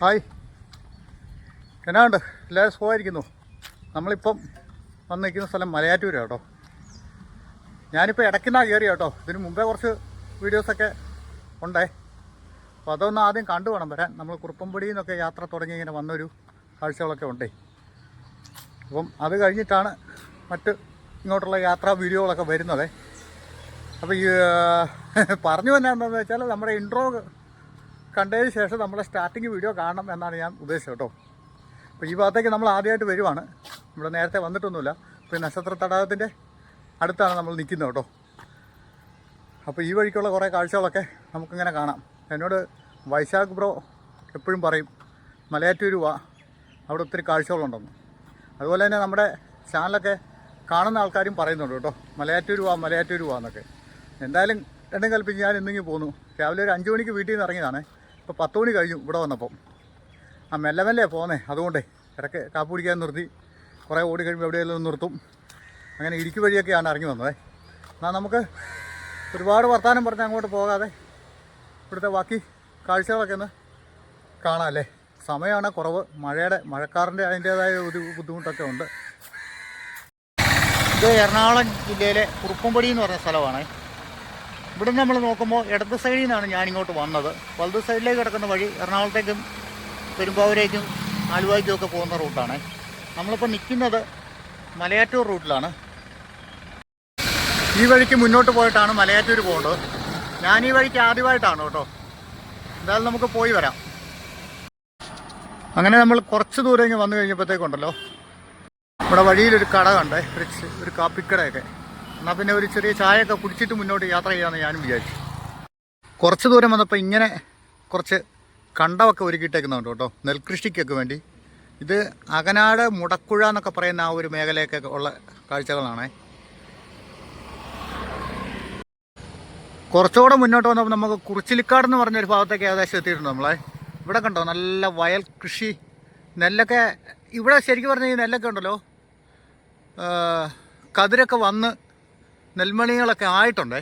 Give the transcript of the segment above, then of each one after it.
Hi. എന്നാണ്ട് എല്ലാവരും സുഖമായിരിക്കുന്നു. നമ്മളിപ്പം വന്ന് നിൽക്കുന്ന സ്ഥലം മലയാറ്റൂരാണ് കേട്ടോ. ഞാനിപ്പോൾ ഇടയ്ക്കുന്ന കയറി കേട്ടോ. ഇതിന് മുമ്പേ കുറച്ച് വീഡിയോസൊക്കെ ഉണ്ടേ. അപ്പോൾ അതൊന്ന് ആദ്യം കണ്ടു വേണം വരാൻ. നമ്മൾ കുറുപ്പംപൊടിയിൽ നിന്നൊക്കെ യാത്ര തുടങ്ങി ഇങ്ങനെ വന്നൊരു കാഴ്ചകളൊക്കെ ഉണ്ടേ. അപ്പം അത് കഴിഞ്ഞിട്ടാണ് മറ്റ് ഇങ്ങോട്ടുള്ള യാത്രാ വീഡിയോകളൊക്കെ വരുന്നത്. അപ്പോൾ ഈ പറഞ്ഞു തന്നെ എന്താണെന്ന് വെച്ചാൽ നമ്മുടെ ഇൻട്രോ കണ്ടതിന് ശേഷം നമ്മളെ സ്റ്റാർട്ടിങ് വീഡിയോ കാണണം എന്നാണ് ഞാൻ ഉദ്ദേശിച്ചത് കേട്ടോ. അപ്പോൾ ഈ ഭാഗത്തേക്ക് നമ്മൾ ആദ്യമായിട്ട് വരുവാണ്. നമ്മൾ നേരത്തെ വന്നിട്ടൊന്നുമില്ല. ഈ നക്ഷത്ര തടാകത്തിന്റെ അടുത്താണ് നമ്മൾ നിൽക്കുന്നത് കേട്ടോ. അപ്പോൾ ഈ വഴിക്കുള്ള കുറേ കാഴ്ചകളൊക്കെ നമുക്കിങ്ങനെ കാണാം. എന്നോട് വൈശാഖ് ബ്രോ എപ്പോഴും പറയും മലയാറ്റൂർ വാ അവിടെ ഒത്തിരി കാഴ്ചകളുണ്ടെന്ന്. അതുപോലെ തന്നെ നമ്മുടെ ചാനലൊക്കെ കാണുന്ന ആൾക്കാരും പറയുന്നുണ്ട് കേട്ടോ മലയാറ്റൂർ വാ വാ എന്നൊക്കെ. എന്തായാലും രണ്ടും കൽപ്പിച്ച് ഞാൻ ഇന്നിങ്ങി പോന്നു. രാവിലെ ഒരു അഞ്ച് മണിക്ക് വീട്ടിൽ നിന്ന് ഇറങ്ങിയതാണ്. ഇപ്പോൾ പത്ത് മണി കഴിഞ്ഞു ഇവിടെ വന്നപ്പം. ആ മെല്ലെ മെല്ലെ പോന്നേ. അതുകൊണ്ടേ ഇടയ്ക്ക് കാപ്പ് കുടിക്കാൻ നിർത്തി. കുറേ ഓടി കഴിയുമ്പോൾ എവിടെയെങ്കിലും നിർത്തും. അങ്ങനെ ഇടുക്കി വഴിയൊക്കെയാണ് ഇറങ്ങി വന്നത്. എന്നാൽ നമുക്ക് ഒരുപാട് വർത്തമാനം പറഞ്ഞ് അങ്ങോട്ട് പോകാതെ ഇവിടുത്തെ ബാക്കി കാഴ്ചകളൊക്കെ ഒന്ന് കാണാം അല്ലേ? സമയമാണ് കുറവ്. മഴയുടെ മഴക്കാറിന്റെ അതിന്റേതായ ഒരു ബുദ്ധിമുട്ടൊക്കെ ഉണ്ട്. ഇത് എറണാകുളം ജില്ലയിലെ കുറുപ്പുംപടി എന്ന് പറഞ്ഞ സ്ഥലമാണ്. ഇവിടെ നമ്മൾ നോക്കുമ്പോൾ ഇടത് സൈഡിൽ നിന്നാണ് ഞാനിങ്ങോട്ട് വന്നത്. വലത് സൈഡിലേക്ക് കിടക്കുന്ന വഴി എറണാകുളത്തേക്കും പെരുമ്പാവൂരേക്കും ആലുവായ്ക്കും ഒക്കെ പോകുന്ന റൂട്ടാണ് നമ്മളിപ്പോൾ നിൽക്കുന്നത് മലയാറ്റൂർ റൂട്ടിലാണ് ഈ വഴിക്ക് മുന്നോട്ട് പോയിട്ടാണ് മലയാറ്റൂർ പോകേണ്ടത് ഞാൻ ഈ വഴിക്ക് ആദ്യമായിട്ടാണ് കേട്ടോ. എന്തായാലും നമുക്ക് പോയി വരാം. അങ്ങനെ നമ്മൾ കുറച്ച് ദൂരം ഇങ്ങനെ വന്നു കഴിഞ്ഞപ്പോഴത്തേക്കുണ്ടല്ലോ. ഇവിടെ വഴിയിലൊരു കട കണ്ടേ ഒരു ഒരു കാപ്പിക്കടയൊക്കെ. എന്നാൽ പിന്നെ ഒരു ചെറിയ ചായയൊക്കെ കുടിച്ചിട്ട് മുന്നോട്ട് യാത്ര ചെയ്യാമെന്ന് ഞാനും വിചാരിച്ചു. കുറച്ച് ദൂരം വന്നപ്പോൾ ഇങ്ങനെ കുറച്ച് കണ്ടമൊക്കെ ഒരുക്കിയിട്ടേക്കുന്നുണ്ട് കേട്ടോ. നെൽകൃഷിക്കൊക്കെ വേണ്ടി. ഇത് അകനാട് മുടക്കുഴ എന്നൊക്കെ പറയുന്ന ആ ഒരു മേഖലയൊക്കെ ഉള്ള കാഴ്ചകളാണേ. കുറച്ചുകൂടെ മുന്നോട്ട് വന്നപ്പോൾ നമുക്ക് കുറിച്ചിലിക്കാട് എന്ന് പറഞ്ഞൊരു ഭാഗത്തേക്ക് ഏകദേശം എത്തിയിട്ടുണ്ട് നമ്മളെ. ഇവിടെ കണ്ടോ നല്ല വയൽ കൃഷി. നെല്ലൊക്കെ ഇവിടെ ശരിക്കും പറഞ്ഞാൽ ഈ നെല്ലൊക്കെ ഉണ്ടല്ലോ. കതിരൊക്കെ വന്ന് നെൽമണികളൊക്കെ ആയിട്ടുണ്ടേ?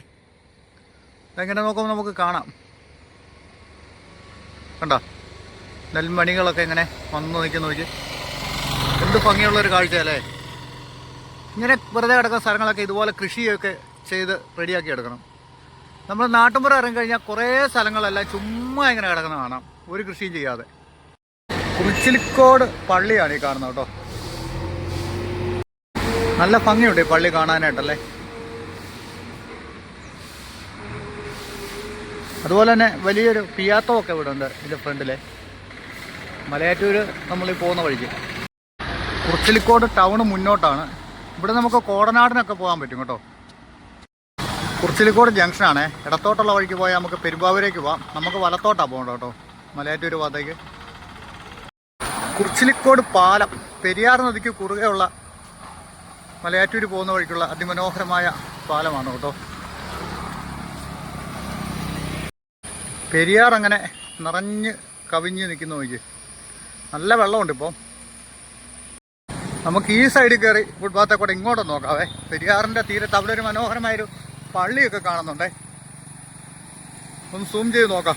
എങ്ങനെ നോക്കുമ്പോൾ നമുക്ക് കാണാം. കണ്ടോ? നെൽമണികളൊക്കെ എങ്ങനെ വന്ന് നിൽക്കുന്ന നോക്കി. എന്ത് ഭംഗിയുള്ളൊരു കാഴ്ചയല്ലേ ഇങ്ങനെ വെറുതെ കിടക്കുന്ന സ്ഥലങ്ങളൊക്കെ ഇതുപോലെ കൃഷിയൊക്കെ ചെയ്ത് റെഡിയാക്കി എടുക്കണം. നമ്മൾ നാട്ടുമ്പുറം ഇറങ്ങിക്കഴിഞ്ഞാൽ കുറേ സ്ഥലങ്ങളെല്ലാം ചുമ്മാ ഇങ്ങനെ കിടക്കുന്ന കാണാം. ഒരു കൃഷിയും ചെയ്യാതെ. കുറിച്ചിലിക്കോട് പള്ളിയാണ് ഈ കാണുന്നത് കേട്ടോ. നല്ല ഭംഗിയുണ്ട് ഈ പള്ളി കാണാനായിട്ടല്ലേ? അതുപോലെ തന്നെ വലിയൊരു പിയാത്തോ ഒക്കെ ഇവിടെ ഉണ്ട് ഇതിന്റെ ഫ്രണ്ടിലെ. മലയാറ്റൂർ നമ്മൾ ഈ പോകുന്ന വഴിക്ക്. കുറച്ചിലിക്കോട് ടൗണ് മുന്നോട്ടാണ്. ഇവിടെ നമുക്ക് കോടനാടിനൊക്കെ പോകാൻ പറ്റും കേട്ടോ. കുറച്ചിലിക്കോട് ജംഗ്ഷനാണ്. ഇടത്തോട്ടുള്ള വഴിക്ക് പോയാൽ നമുക്ക് പെരുമ്പാവൂരേക്ക് പോവാം. നമുക്ക് വലത്തോട്ടാണ് പോകേണ്ടത് കേട്ടോ. മലയാറ്റൂർ ഭാഗത്തേക്ക്. കുറച്ചിലിക്കോട് പാലം. പെരിയാർ നദിക്ക് കുറുകെയുള്ള മലയാറ്റൂർ പോകുന്ന വഴിക്കുള്ള അതിമനോഹരമായ പാലമാണ് കേട്ടോ. പെരിയാർ അങ്ങനെ നിറഞ്ഞ് കവിഞ്ഞ് നിൽക്കുന്ന നോക്കി നല്ല വെള്ളമുണ്ട് ഇപ്പോൾ നമുക്ക് ഈ സൈഡിൽ കയറി ഫുട്പാത്തെ കൂടെ ഇങ്ങോട്ട് നോക്കാവേ. പെരിയാറിന്റെ തീരത്ത് അവിടെ ഒരു മനോഹരമായൊരു പള്ളിയൊക്കെ കാണുന്നുണ്ടേ. ഒന്ന് സൂം ചെയ്ത് നോക്കാം.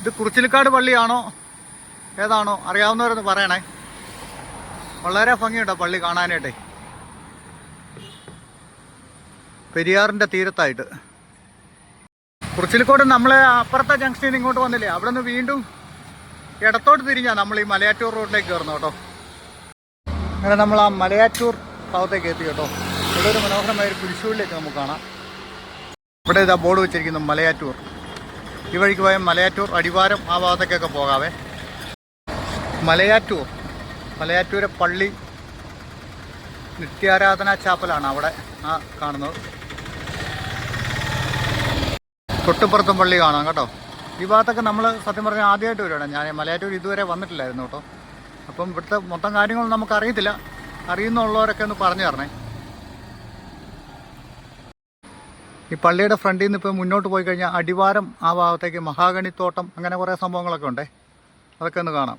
ഇത് കുറിച്ചിലിക്കാട് പള്ളിയാണോ? ഏതാണോ? അറിയാവുന്നവരൊന്ന് പറയണേ. വളരെ ഭംഗിയുണ്ടോ പള്ളി കാണാനായിട്ടേ. പെരിയാറിന്റെ തീരത്തായിട്ട്. കുറിച്ചിലിക്കോട് നമ്മളെ അപ്പുറത്തെ ജംഗ്ഷനിൽ ഇങ്ങോട്ട് വന്നില്ലേ? അവിടെ നിന്ന് വീണ്ടും ഇടത്തോട്ട് തിരിഞ്ഞാ നമ്മൾ ഈ മലയാറ്റൂർ റോഡിലേക്ക് കയറുന്നു കേട്ടോ. അങ്ങനെ നമ്മൾ ആ മലയാറ്റൂർ ഭാഗത്തേക്ക് എത്തി കേട്ടോ. ഇവിടെ ഒരു മനോഹരമായ ഒരു കുരിശൂരിലേക്ക് നമുക്ക് കാണാം. ഇവിടെ ഇതാ ബോർഡ് വെച്ചിരിക്കുന്നു മലയാറ്റൂർ. ഈ വഴിക്ക് പോയ മലയാറ്റൂർ അടിവാരം ആ ഭാഗത്തേക്കൊക്കെ പോകാവേ. മലയാറ്റൂർ. മലയാറ്റൂരെ പള്ളി നിത്യാരാധനാ ചാപ്പലാണ് അവിടെ ആ കാണുന്നത്. തൊട്ടുപുറത്തും പള്ളി കാണാം കേട്ടോ. ഈ ഭാഗത്തൊക്കെ നമ്മൾ സത്യം പറഞ്ഞാൽ ആദ്യമായിട്ട് വരുവാണ് ഞാൻ മലയാറ്റൂർ ഇതുവരെ വന്നിട്ടില്ലായിരുന്നു കേട്ടോ. അപ്പം ഇവിടുത്തെ മൊത്തം കാര്യങ്ങളൊന്നും നമുക്ക് അറിയത്തില്ല. അറിയുന്നുള്ളവരൊക്കെ ഒന്ന് പറഞ്ഞു തരണേ. ഈ പള്ളിയുടെ ഫ്രണ്ടിൽ നിന്ന് ഇപ്പോൾ മുന്നോട്ട് പോയി കഴിഞ്ഞാൽ അടിവാരം ആ ഭാഗത്തേക്ക് മഹാഗണിത്തോട്ടം അങ്ങനെ കുറേ സംഭവങ്ങളൊക്കെ ഉണ്ടേ. അതൊക്കെ ഒന്ന് കാണാം.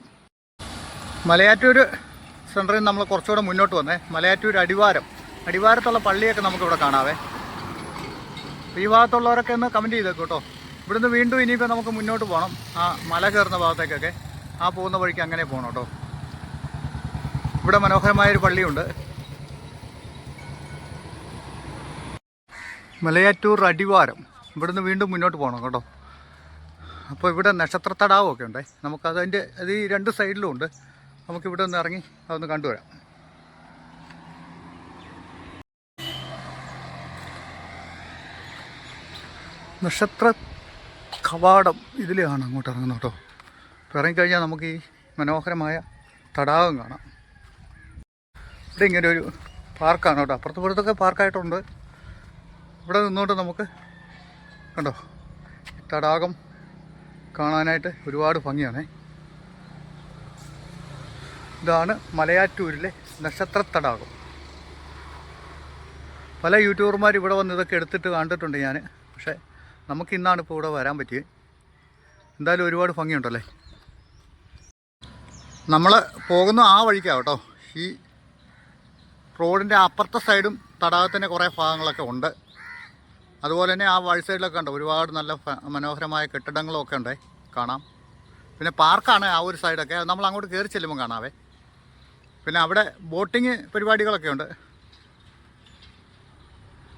മലയാറ്റൂർ സെന്ററിൽ നമ്മൾ കുറച്ചുകൂടെ മുന്നോട്ട് വന്നേ. മലയാറ്റൂർ അടിവാരം. അടിവാരത്തുള്ള പള്ളിയൊക്കെ നമുക്കിവിടെ കാണാവേ. ഈ ഭാഗത്തുള്ളവരൊക്കെ ഒന്ന് കമന്റ് ചെയ്തേക്കും കേട്ടോ. ഇവിടുന്ന് വീണ്ടും ഇനിയിപ്പോൾ നമുക്ക് മുന്നോട്ട് പോകണം ആ മല കയറുന്ന ഭാഗത്തേക്കൊക്കെ. ആ പോകുന്ന വഴിക്ക് അങ്ങനെ പോകണം കേട്ടോ. ഇവിടെ മനോഹരമായൊരു പള്ളിയുണ്ട്. മലയാറ്റൂർ അടിവാരം. ഇവിടുന്ന് വീണ്ടും മുന്നോട്ട് പോകണം കേട്ടോ. അപ്പോൾ ഇവിടെ നക്ഷത്ര തടാകമൊക്കെ ഉണ്ടേ. നമുക്കതിന്റെ അത് ഈ രണ്ട് സൈഡിലും ഉണ്ട്. നമുക്കിവിടെ ഒന്ന് ഇറങ്ങി അതൊന്ന് കണ്ടുവരാം. നക്ഷത്ര കവാടം ഇതിലാണ് അങ്ങോട്ട് ഇറങ്ങുന്നത് കേട്ടോ. അപ്പോൾ ഇറങ്ങിക്കഴിഞ്ഞാൽ നമുക്ക് ഈ മനോഹരമായ തടാകം കാണാം. ഇവിടെ ഇങ്ങനെ ഒരു പാർക്കാണ് കേട്ടോ. അപ്പുറത്ത് പുറത്തൊക്കെ പാർക്കായിട്ടുണ്ട്. ഇവിടെ നിന്നുകൊണ്ട് നമുക്ക് കണ്ടോ തടാകം കാണാനായിട്ട് ഒരുപാട് ഭംഗിയാണേ. ഇതാണ് മലയാറ്റൂരിലെ നക്ഷത്ര തടാകം. പല യൂട്യൂബർമാർ ഇവിടെ വന്ന് ഇതൊക്കെ എടുത്തിട്ട് കണ്ടിട്ടുണ്ട് ഞാൻ. പക്ഷേ നമുക്ക് ഇന്നാണ് ഇപ്പോൾ ഇവിടെ വരാൻ പറ്റിയത് എന്തായാലും ഒരുപാട് ഭംഗിയുണ്ടല്ലേ? നമ്മൾ പോകുന്ന ആ വഴിക്കാണ് കേട്ടോ. ഈ റോഡിന്റെ അപ്പുറത്തെ സൈഡും തടാകത്തിന്റെ കുറേ ഭാഗങ്ങളൊക്കെ ഉണ്ട്. അതുപോലെ തന്നെ ആ വഴി സൈഡിലൊക്കെ ഉണ്ട് ഒരുപാട് നല്ല മനോഹരമായ കെട്ടിടങ്ങളൊക്കെ ഉണ്ട്. കാണാം. പിന്നെ പാർക്കാണ് ആ ഒരു സൈഡൊക്കെ. നമ്മൾ അങ്ങോട്ട് കയറി ചെല്ലുമ്പോൾ കാണാവേ. പിന്നെ അവിടെ ബോട്ടിങ് പരിപാടികളൊക്കെ ഉണ്ട്.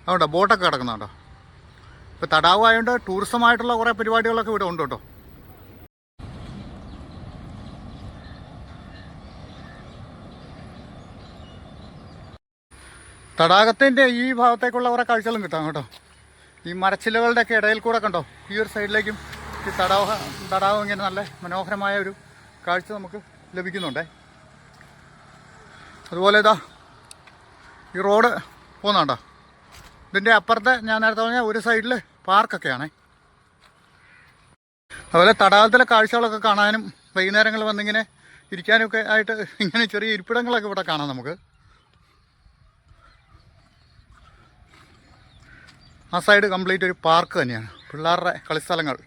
അതുകൊണ്ടോ ബോട്ടൊക്കെ കിടക്കുന്നുണ്ടോ? ഇപ്പോൾ തടാകമായതുകൊണ്ട് ടൂറിസമായിട്ടുള്ള കുറേ പരിപാടികളൊക്കെ ഇവിടെ ഉണ്ട് കേട്ടോ. തടാകത്തിന്റെ ഈ ഭാഗത്തേക്കുള്ള കുറേ കാഴ്ചകളും കിട്ടാം കേട്ടോ. ഈ മരച്ചിലകളുടെ ഒക്കെ ഇടയിൽ കൂടെ കണ്ടോ? ഈ ഒരു സൈഡിലേക്കും ഈ തടാക തടാകം ഇങ്ങനെ നല്ല മനോഹരമായ ഒരു കാഴ്ച നമുക്ക് ലഭിക്കുന്നുണ്ടേ. അതുപോലെ ഇതാ ഈ റോഡ് പോകുന്നുണ്ടോ ഇതിന്റെ അപ്പുറത്തെ ഞാൻ നേരത്തെ പറഞ്ഞ ഒരു സൈഡിൽ പാർക്കൊക്കെയാണേ. അതുപോലെ തടാകത്തിലെ കാഴ്ചകളൊക്കെ കാണാനും വൈകുന്നേരങ്ങൾ വന്നിങ്ങനെ ഇരിക്കാനൊക്കെ ആയിട്ട് ഇങ്ങനെ ചെറിയ ഇരിപ്പിടങ്ങളൊക്കെ ഇവിടെ കാണാം നമുക്ക്. ആ സൈഡ് കംപ്ലീറ്റ് ഒരു പാർക്ക് തന്നെയാണ്. പിള്ളേരുടെ കളിസ്ഥലങ്ങൾ.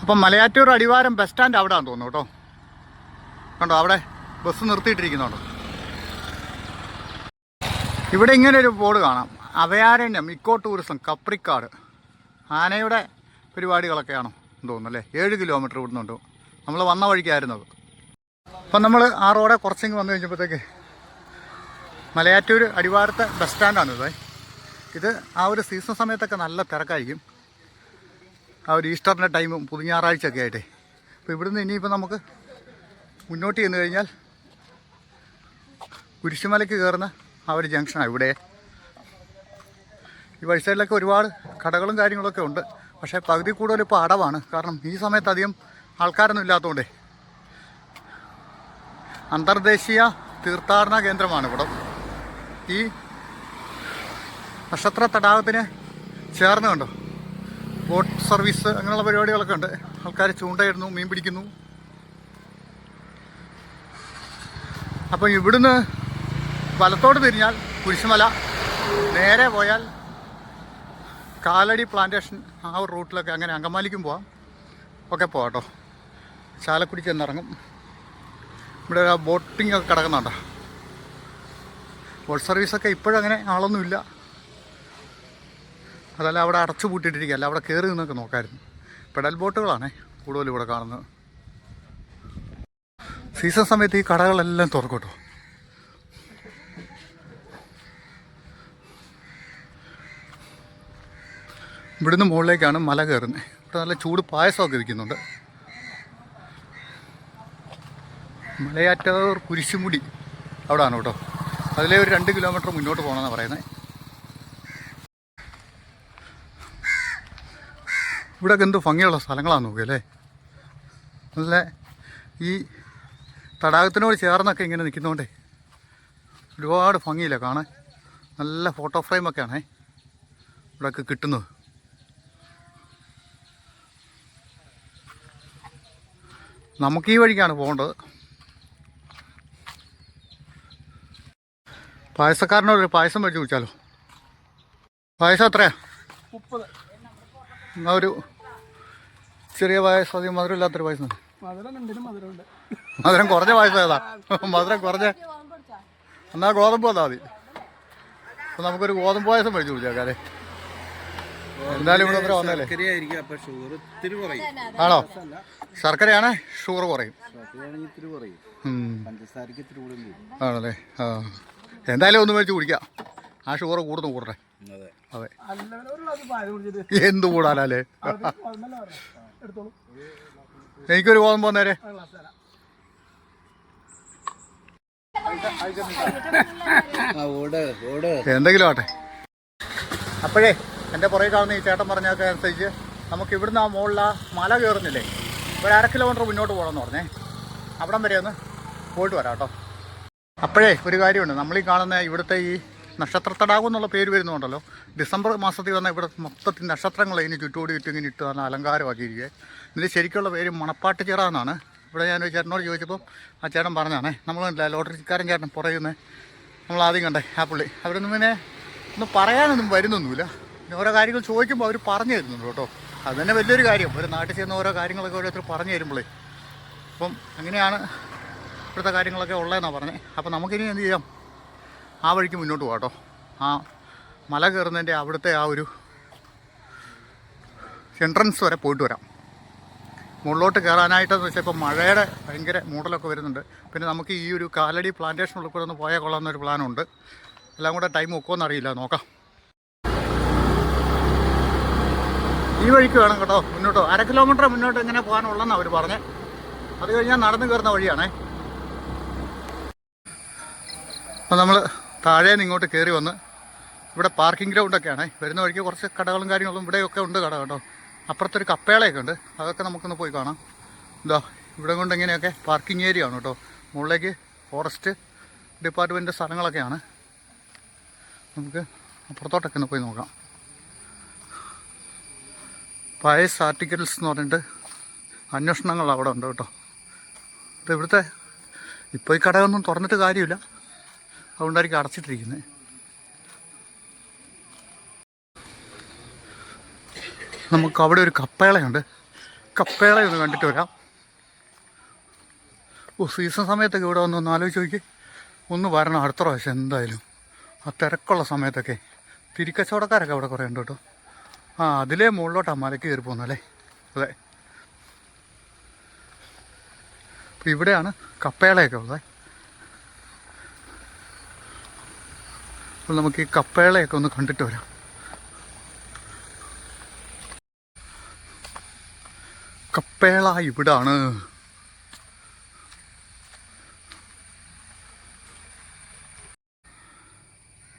അപ്പം മലയാറ്റൂർ അടിവാരം ബസ് സ്റ്റാൻഡ് അവിടെ ആണെന്ന് തോന്നുന്നു കേട്ടോ. കണ്ടോ അവിടെ ബസ് നിർത്തിയിട്ടിരിക്കുന്നുണ്ടോ. ഇവിടെ ഇങ്ങനെ ഒരു ബോർഡ് കാണാം. Abhayaranyam eco tourism Kaprikkad. ആനയുടെ പരിപാടികളൊക്കെയാണോ എന്ന് തോന്നുന്നു അല്ലേ? ഏഴ് കിലോമീറ്റർ ഇവിടുന്നുണ്ട്. നമ്മൾ വന്ന വഴിക്കായിരുന്നത് അപ്പം നമ്മൾ ആ റോഡെ കുറച്ചിങ്ങ് വന്നു കഴിഞ്ഞപ്പോഴത്തേക്ക് മലയാറ്റൂർ അടിവാരത്തെ ബസ് സ്റ്റാൻഡാണ് ഇത്. ആ ഒരു സീസൺ സമയത്തൊക്കെ നല്ല തിരക്കായിരിക്കും. ആ ഒരു ഈസ്റ്ററിന്റെ ടൈമും പുതു ഞായറാഴ്ചയൊക്കെ ആയിട്ടേ. അപ്പോൾ ഇവിടുന്ന് ഇനിയിപ്പോൾ നമുക്ക് മുന്നോട്ട് ചെന്ന് കഴിഞ്ഞാൽ കുരിശുമലയ്ക്ക് കയറുന്ന ആ ഒരു ജംഗ്ഷനാണ് ഇവിടെ. ഈ വഴി സൈഡിലൊക്കെ ഒരുപാട് കടകളും കാര്യങ്ങളൊക്കെ ഉണ്ട്. പക്ഷേ പകുതി കൂടുതൽ ഇപ്പോൾ അടവാണ്. കാരണം ഈ സമയത്ത് അധികം ആൾക്കാരൊന്നും ഇല്ലാത്തതുകൊണ്ട് അന്തർദേശീയ തീർത്ഥാടന കേന്ദ്രമാണ് ഇവിടെ. ഈ നക്ഷത്ര തടാകത്തിന് ചേർന്ന് കണ്ടോ? ബോട്ട് സർവീസ് അങ്ങനെയുള്ള പരിപാടികളൊക്കെ ഉണ്ട്. ആൾക്കാർ ചൂണ്ടയിടുന്നു മീൻ പിടിക്കുന്നു. അപ്പം ഇവിടുന്ന് വലത്തോട്ട് തിരിഞ്ഞാൽ കുരിശുമല. നേരെ പോയാൽ കാലടി പ്ലാന്റേഷൻ ആ ഒരു റൂട്ടിലൊക്കെ അങ്ങനെ അങ്കമാലിക്കും പോവാം. ഒക്കെ പോകട്ടോ ചാലക്കുടി ചെന്നിറങ്ങും. ഇവിടെ ബോട്ടിംഗ് ഒക്കെ കിടക്കുന്നുണ്ടോ? ബോട്ട് സർവീസൊക്കെ ഇപ്പോഴങ്ങനെ ആളൊന്നുമില്ല അതല്ല അവിടെ അടച്ചു പൂട്ടിയിട്ടിരിക്കുക അല്ല അവിടെ കയറി നിന്നൊക്കെ നോക്കായിരുന്നു. പെഡൽ ബോട്ടുകളാണേ കൂടുതലിവിടെ കാണുന്നത്. സീസൺ സമയത്ത് ഈ കടകളെല്ലാം തുറക്കും കേട്ടോ. ഇവിടുന്ന് മുകളിലേക്കാണ് മല കയറുന്നത്. ഇവിടെ നല്ല ചൂട് പായസമൊക്കെ ഇരിക്കുന്നുണ്ട്. മലയാറ്റൂർ കുരിശുമുടി അവിടെയാണ് കേട്ടോ. അതിലെ ഒരു രണ്ട് കിലോമീറ്റർ മുന്നോട്ട് പോകണമെന്നാണ് പറയുന്നത്. ഇവിടെയൊക്കെ എന്ത് ഭംഗിയുള്ള സ്ഥലങ്ങളാണ് നോക്കിയല്ലേ നല്ല ഈ തടാകത്തിനോട് ചേർന്നൊക്കെ ഇങ്ങനെ നിൽക്കുന്നതുകൊണ്ടേ ഒരുപാട് ഭംഗിയില്ല കാണാൻ. നല്ല ഫോട്ടോ ഫ്രെയിമൊക്കെയാണേ ഇവിടെയൊക്കെ കിട്ടുന്നത്. നമുക്ക് ഈ വഴിക്കാണ് പോകേണ്ടത്. പായസക്കാരനോട് ഒരു പായസം മേടിച്ച് കുടിച്ചാലോ? പായസം എത്രയാ? മുപ്പത്. എന്നാ ഒരു ചെറിയ പായസം അധികം മധുരമില്ലാത്തൊരു പായസം. മധുരം ഇല്ലാത്തൊരു മധുരമുണ്ട്. മധുരം കുറഞ്ഞ പായസം ഏതാ? മധുരം കുറഞ്ഞ എന്നാ ഗോതമ്പ് വന്നാൽ മതി. അപ്പോൾ നമുക്കൊരു ഗോതമ്പ് പായസം മേടിച്ച് കുടിച്ചേക്കാല്ലേ എന്തായാലും ഇവിടെ വരെ വന്നല്ലേ ആണോ? ശർക്കരയാണ്? ഷുഗർ കുറയും. ആണല്ലേ? ആ. എന്തായാലും ഒന്ന് മേടിച്ച് കുടിക്കാം. ആ ഷുഗർ കൂടുന്നു കൂടട്ടെ. അതെ. എന്ത് കൂടാനല്ലേ എനിക്കൊരു ഗോതമ്പ് വന്നേരെ എന്തെങ്കിലും ആട്ടെ അപ്പോഴേ എന്റെ പുറകെ കാണുന്ന ഈ ചേട്ടൻ പറഞ്ഞൊക്കെ അനുസരിച്ച് നമുക്ക് ഇവിടുന്ന് ആ മുകളിൽ ആ മല കയറുന്നില്ലേ? ഒരു അര കിലോമീറ്റർ മുന്നോട്ട് പോകണമെന്ന് പറഞ്ഞേ. അവിടം വരെ ഒന്ന് പോയിട്ട് വരാം കേട്ടോ. അപ്പോഴേ ഒരു കാര്യമുണ്ട്. നമ്മൾ ഈ കാണുന്ന ഇവിടുത്തെ ഈ നക്ഷത്ര തടാകം എന്നുള്ള പേര് വരുന്നുണ്ടല്ലോ. ഡിസംബർ മാസത്തിൽ വന്ന ഇവിടെ മൊത്തത്തിൽ നക്ഷത്രങ്ങൾ ഇനി ചുറ്റോടി ചുറ്റും ഇങ്ങനെ ഇട്ട് നല്ല അലങ്കാരമാക്കിയിരിക്കുക ഇതിന്റെ ശരിക്കുള്ള പേര് മണപ്പാട്ട് ചിറ എന്നാണ്. ഇവിടെ ഞാൻ ഒരു ചേട്ടനോട് ചോദിച്ചപ്പോൾ ആ ചേട്ടൻ പറഞ്ഞാണേ നമ്മൾ ലോട്ടറിക്കാരൻ ചേട്ടൻ പുറയുന്നത് നമ്മൾ ആദ്യം കണ്ടേ ആ പുള്ളി. അവരൊന്നും പിന്നെ ഒന്നും പറയാനൊന്നും വരുന്നൊന്നുമില്ല. ഓരോ കാര്യങ്ങൾ ചോദിക്കുമ്പോൾ അവർ പറഞ്ഞു തരുന്നുണ്ട് കേട്ടോ. അത് തന്നെ വലിയൊരു കാര്യം. ഒരു നാട്ടിൽ ചെയ്യുന്ന ഓരോ കാര്യങ്ങളൊക്കെ ഓരോരുത്തർ പറഞ്ഞു തരുമ്പോഴേ അപ്പം അങ്ങനെയാണ് ഇവിടുത്തെ കാര്യങ്ങളൊക്കെ ഉള്ളതെന്നാണ് പറഞ്ഞത് അപ്പം നമുക്കിനി എന്ത് ചെയ്യാം? ആ വഴിക്ക് മുന്നോട്ട് പോകാം ആ മല കയറുന്നതിന്റെ അവിടുത്തെ ആ ഒരു എൻട്രൻസ് വരെ പോയിട്ട് വരാം. മുകളിലോട്ട് കയറാനായിട്ടെന്ന് വെച്ചാൽ ഇപ്പോൾ മഴയുടെ ഭയങ്കര മൂടലൊക്കെ വരുന്നുണ്ട്. പിന്നെ നമുക്ക് ഈ ഒരു കാലടി പ്ലാന്റേഷനുള്ളിൽ കൂടെ ഒന്ന് പോയാൽ കൊള്ളാമെന്നൊരു പ്ലാനുണ്ട് എല്ലാം കൂടെ ടൈം ഒക്കുമെന്ന് അറിയില്ല നോക്കാം. ഈ വഴിക്ക് വേണം കേട്ടോ മുന്നോട്ട്. അര കിലോമീറ്റർ മുന്നോട്ട് ഇങ്ങനെ പോകാനുള്ളതെന്ന് അവർ പറഞ്ഞ്. അത് കഴിഞ്ഞാൽ നടന്നു കയറുന്ന വഴിയാണേ. അപ്പോൾ നമ്മൾ താഴേന്ന് ഇങ്ങോട്ട് കയറി വന്ന് ഇവിടെ പാർക്കിംഗ് ഗ്രൗണ്ടൊക്കെയാണ് വരുന്ന വഴിക്ക് കുറച്ച് കടകളും കാര്യങ്ങളും ഇവിടെയൊക്കെ ഉണ്ട് കട കേട്ടോ. അപ്പുറത്തൊരു കപ്പേളയൊക്കെ ഉണ്ട്. അതൊക്കെ നമുക്കൊന്ന് പോയി കാണാം. ഇതാ ഇവിടെ കൊണ്ട് ഇങ്ങനെയൊക്കെ പാർക്കിംഗ് ഏരിയ ആണ് കേട്ടോ. മുകളിലേക്ക് ഫോറസ്റ്റ് ഡിപ്പാർട്ട്മെന്റ് സ്ഥലങ്ങളൊക്കെയാണ്. നമുക്ക് അപ്പുറത്തോട്ടൊക്കെ ഒന്ന് പോയി നോക്കാം. പയസ് ആർട്ടിക്കിൾസ് എന്ന് പറഞ്ഞിട്ട് അന്വേഷണങ്ങൾ അവിടെ ഉണ്ട് കേട്ടോ. അപ്പോൾ ഇവിടുത്തെ ഇപ്പോൾ ഈ കടയൊന്നും തുറന്നിട്ട് കാര്യമില്ല. അതുകൊണ്ടായിരിക്കും അടച്ചിട്ടിരിക്കുന്നത് നമുക്ക് അവിടെ ഒരു കപ്പേളയുണ്ട്. കപ്പേള ഒന്ന് കണ്ടിട്ട് വരാം. ഓ സീസൺ സമയത്തൊക്കെ ഇവിടെ വന്ന് ഒന്ന് ആലോചിച്ച് നോക്കി. ഒന്ന് വരണം അടുത്ത പ്രാവശ്യം എന്തായാലും. ആ തിരക്കുള്ള സമയത്തൊക്കെ തിരിക്കച്ചവടക്കാരൊക്കെ അവിടെ കുറേ ഉണ്ട് കേട്ടോ. ആ അതിലേ മുകളിലോട്ടാണ് മലയ്ക്ക് കയറി പോകുന്നല്ലേ അതെ. അപ്പം ഇവിടെയാണ് കപ്പേളയൊക്കെ ഉള്ളത്. അപ്പോൾ നമുക്ക് ഈ കപ്പേളയൊക്കെ ഒന്ന് കണ്ടിട്ട് വരാം. കപ്പേള ഇവിടാണ്.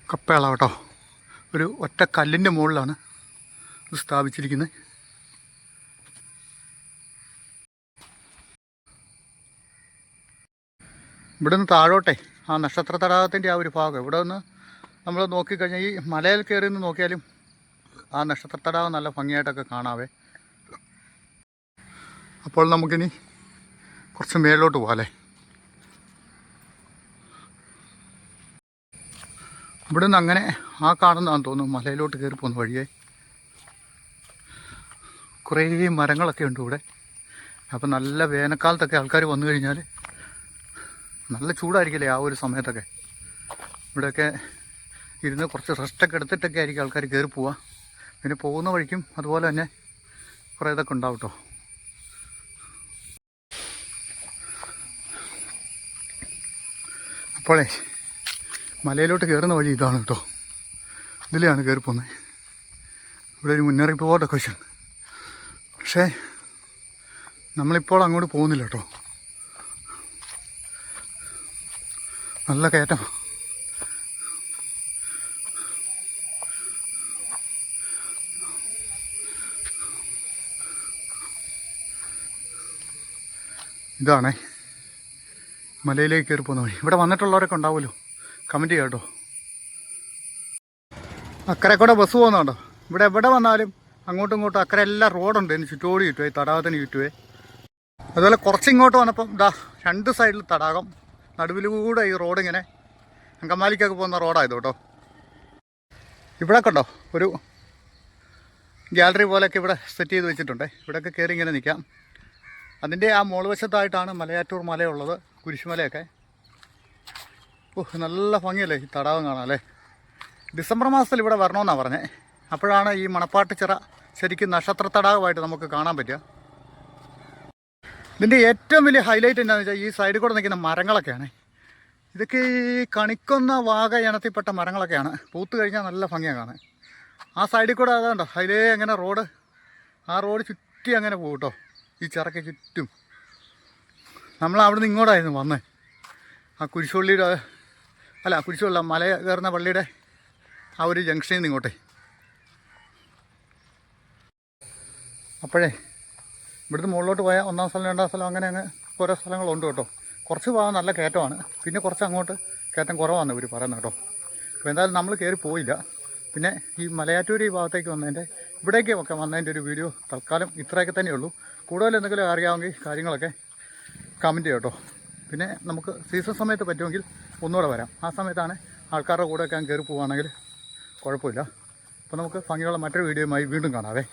കപ്പേള കേട്ടോ. ഒരു ഒറ്റ കല്ലിന്റെ മുകളിലാണ്. സ്ഥാപിച്ചിരിക്കുന്നത്. ഇവിടെ നിന്ന് താഴോട്ടെ ആ നക്ഷത്ര തടാകത്തിന്റെ ആ ഒരു ഭാഗം. ഇവിടെ നിന്ന് നമ്മൾ നോക്കിക്കഴിഞ്ഞാൽ ഈ മലയിൽ കയറി നിന്ന് നോക്കിയാലും ആ നക്ഷത്ര തടാകം നല്ല ഭംഗിയായിട്ടൊക്കെ കാണാവേ. അപ്പോൾ നമുക്കിനി കുറച്ച് മേലോട്ട് പോകാമല്ലേ ഇവിടെ നിന്ന് അങ്ങനെ ആ കാണുന്നതാണെന്ന് തോന്നുന്നു മലയിലോട്ട് കയറി പോകുന്ന വഴിയേ. കുറേ മരങ്ങളൊക്കെ ഉണ്ട് ഇവിടെ. അപ്പം നല്ല വേനൽക്കാലത്തൊക്കെ ആൾക്കാർ വന്നു കഴിഞ്ഞാൽ നല്ല ചൂടായിരിക്കില്ലേ ആ ഒരു സമയത്തൊക്കെ. ഇവിടെയൊക്കെ ഇരുന്ന് കുറച്ച് റെസ്റ്റൊക്കെ എടുത്തിട്ടൊക്കെ ആയിരിക്കും ആൾക്കാർ കയറി പോവുക പിന്നെ പോകുന്ന വഴിക്കും അതുപോലെ തന്നെ കുറേ ഇതൊക്കെ ഉണ്ടാവും കേട്ടോ അപ്പോഴേ മലയിലോട്ട് കയറുന്ന വഴി ഇതാണ് കേട്ടോ ഇതിലെയാണ് കയറി പോകുന്നത് ഇവിടെ ഒരു മുന്നറിയിപ്പ് ബോർഡൊക്കെ വെച്ചിട്ടുണ്ട്. പക്ഷേ നമ്മളിപ്പോൾ അങ്ങോട്ട് പോകുന്നില്ല കേട്ടോ. നല്ല കയറ്റം. ഇതാണേ. മലയിലേക്ക് കയറി പോകുന്ന വഴി. ഇവിടെ വന്നിട്ടുള്ളവരൊക്കെ ഉണ്ടാവുമല്ലോ. കമന്റ് ചെയ്യാം കേട്ടോ. അക്കരെ കൂടെ ബസ് പോകുന്നുണ്ടോ ഇവിടെ എവിടെ വന്നാലും അങ്ങോട്ടും ഇങ്ങോട്ടും അക്കരെ എല്ലാം റോഡുണ്ട്. ഇതിന് ചുറ്റോടി ചുറ്റുവേ തടാകത്തിന് ചുറ്റുവേ. അതുപോലെ കുറച്ചിങ്ങോട്ട് വന്നപ്പം ഇതാ രണ്ട് സൈഡിൽ തടാകം. നടുവിലൂടെ ഈ റോഡ് ഇങ്ങനെ അങ്കമാലിക്കൊക്കെ പോകുന്ന റോഡായത് കേട്ടോ. ഇവിടെ കണ്ടോ ഒരു ഗ്യാലറി പോലെയൊക്കെ ഇവിടെ സെറ്റ് ചെയ്ത് വെച്ചിട്ടുണ്ട്. ഇവിടെയൊക്കെ കയറി ഇങ്ങനെ നിൽക്കാം അതിന്റെ ആ മോൾ വശത്തായിട്ടാണ് മലയാറ്റൂർ മലയുള്ളത് കുരിശുമലയൊക്കെ. ഓഹ് നല്ല ഭംഗിയല്ലേ ഈ തടാകം കാണാം അല്ലേ? ഡിസംബർ മാസത്തിൽ ഇവിടെ വരണമെന്നാണ് പറഞ്ഞത് അപ്പോഴാണ് ഈ മണപ്പാട്ടുചിറ ശരിക്കും നക്ഷത്ര തടാകമായിട്ട് നമുക്ക് കാണാൻ പറ്റുക. ഇതിന്റെ ഏറ്റവും വലിയ ഹൈലൈറ്റ് എന്താണെന്ന് വെച്ചാൽ ഈ സൈഡിൽ കൂടെ നിൽക്കുന്ന മരങ്ങളൊക്കെയാണ്. ഇതൊക്കെ ഈ കണിക്കൊന്ന വാഗ ഇനത്തിൽപ്പെട്ട മരങ്ങളൊക്കെയാണ്. പൂത്ത് കഴിഞ്ഞാൽ നല്ല ഭംഗിയാണ് കാണാൻ. ആ സൈഡിൽ കൂടെ അതാണ്ടോ അതിലേ അങ്ങനെ റോഡ് ആ റോഡ് ചുറ്റി അങ്ങനെ പോകും കേട്ടോ ഈ ചിറക്ക് ചുറ്റും. നമ്മൾ അവിടുന്ന് ഇങ്ങോട്ടായിരുന്നു വന്ന്. ആ കുരിശുള്ളിയുടെ അല്ല കുരിശുള്ള മല കയറുന്ന പള്ളിയുടെ ആ ഒരു ജംഗ്ഷനിൽ നിന്ന് ഇങ്ങോട്ടേ. അപ്പോഴേ ഇവിടുന്ന് മുകളിലോട്ട് പോയാൽ ഒന്നാം സ്ഥലം രണ്ടാം സ്ഥലം അങ്ങനെ അങ്ങ് ഓരോ സ്ഥലങ്ങളുണ്ട് കേട്ടോ. കുറച്ച് ഭാഗം നല്ല കയറ്റമാണ്. പിന്നെ കുറച്ച് അങ്ങോട്ട് കയറ്റം കുറവാണെന്ന് ഇവർ പറയുന്നത് കേട്ടോ. അപ്പോൾ എന്തായാലും നമ്മൾ കയറി പോയില്ല. പിന്നെ ഈ മലയാറ്റൂർ ഈ ഭാഗത്തേക്ക് വന്നതിന്റെ ഇവിടേക്ക് ഒക്കെ വന്നതിന്റെ ഒരു വീഡിയോ തൽക്കാലം ഇത്രയൊക്കെ തന്നെ ഉള്ളൂ. കൂടുതൽ എന്തെങ്കിലും അറിയാമെങ്കിൽ കാര്യങ്ങളൊക്കെ കമന്റ് കേട്ടോ. പിന്നെ നമുക്ക് സീസൺ സമയത്ത് പറ്റുമെങ്കിൽ ഒന്നുകൂടെ വരാം. ആ സമയത്താണ് ആൾക്കാരുടെ കൂടെയൊക്കെ കയറി പോവുകയാണെങ്കിൽ കുഴപ്പമില്ല. അപ്പോൾ നമുക്ക് ഭംഗിയുള്ള മറ്റൊരു വീഡിയോയുമായി വീണ്ടും കാണാവേ.